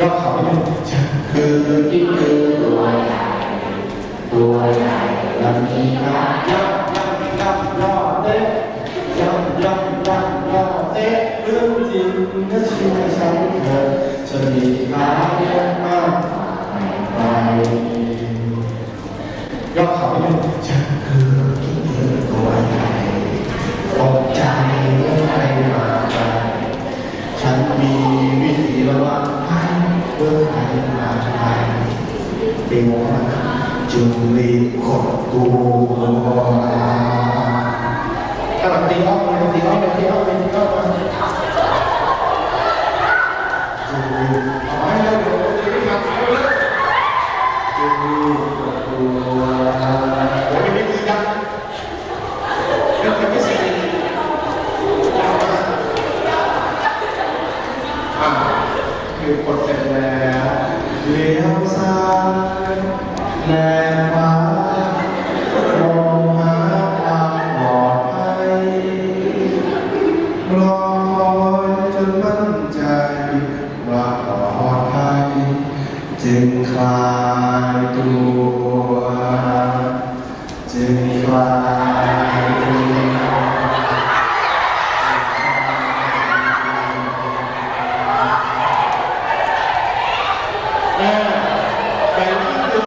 ยกเขาเนี่ยคือกิ้งคือตัวใหญ่ตัวใหญ่ลำนี้ครับยับยับยับยอดเต้ยัยัยัยอเต้รื่อจริงก็ช่อใฉันเธอจะมีขา ยเมื่อใครมาไกลเด็กมันจึงรีบขดตัวกำลังตีอ้อมเลยตีอ้อมเคือกดเสร็จแล้วเลี้ยวซ้ายแลขวมหาคอดภัยรอคอยจนมั่นใจว่าปลอดภัยจึงคลายตัว Yeah.